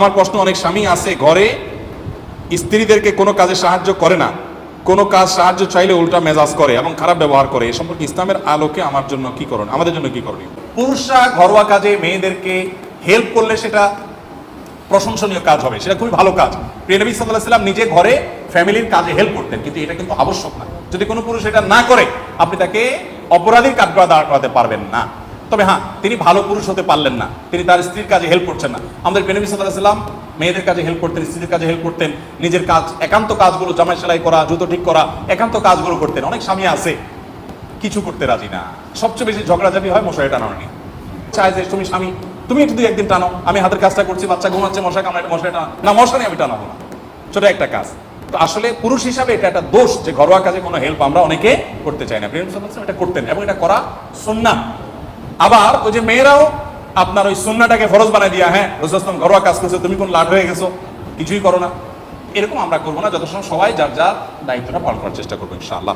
আমার প্রশ্ন, অনেক স্বামী আছে ঘরে, স্ত্রীদেরকে কোনো কাজে সাহায্য করে না। কোনো কাজ সাহায্য চাইলে উল্টা মেজাজ করে এবং খারাপ ব্যবহার করে। এ সম্পর্কে ইসলামের আলোকে আমার জন্য কি করণ আমাদের জন্য কি করণীয়? পুরুষরা ঘরোয়া কাজে মেয়েদেরকে হেল্প করলে সেটা প্রশংসনীয় কাজ হবে। সেটা খুবই ভালো কাজ। প্রিয় নবী সাল্লাহ সাল্লাম নিজে ঘরে ফ্যামিলির কাজে হেল্প করতেন। কিন্তু এটা কিন্তু আবশ্যক না। যদি কোনো পুরুষ এটা না করে, আপনি তাকে অপরাধীর কাজ করা দাঁড় করাতে পারবেন না। তবে হ্যাঁ তিনি ভালো পুরুষ হতে পারলেন না। তিনি তার স্ত্রীর কাজে হেল্প করছেন না। আমাদের প্রিয় নবী সাল্লাহ সাল্লাম মেয়েদের কাজে হেল্প করতেন, স্ত্রীদের কাজে হেল্প করতেন, নিজের কাজ, একান্ত কাজগুলো, জামাই সেলাই করা, জুতো ঠিক করা, একান্ত কাজগুলো করতেন। অনেক স্বামী আছে, কিছু করতে রাজি না। সবচেয়ে বেশি ঝগড়াঝাটি হয় মশারি টানানো নিয়ে চায় যে, তুমি স্বামী, তুমি একটু দুই একদিন টানো। আমি হাতের কাজটা করছি, বাচ্চা ঘুমাচ্ছে মশা কামড়ে মশারি টানা না মশারি আমি টানাবো না। ছোট একটা কাজ। তো আসলে পুরুষ হিসাবে এটা একটা দোষ যে, ঘরোয়া কাজে কোনো হেল্প আমরা অনেকে করতে চাই না। প্রেম সাল্লাল্লাহু এটা করতেন এবং এটা করা সুন্নাহ আবার ওই যে মেয়েরাও আপনার ওই সুন্নাটাকে ফরজ বানায় দিয়া হ্যাঁ রোজাস্তম ঘরোয়া কাজ করছে, তুমি কোন লাট হয়ে গেছো, কিছুই করো না। এরকম আমরা করব না, যত সবাই যার যার দায়িত্বটা পালন করার চেষ্টা করব, ইনশাআল্লাহ।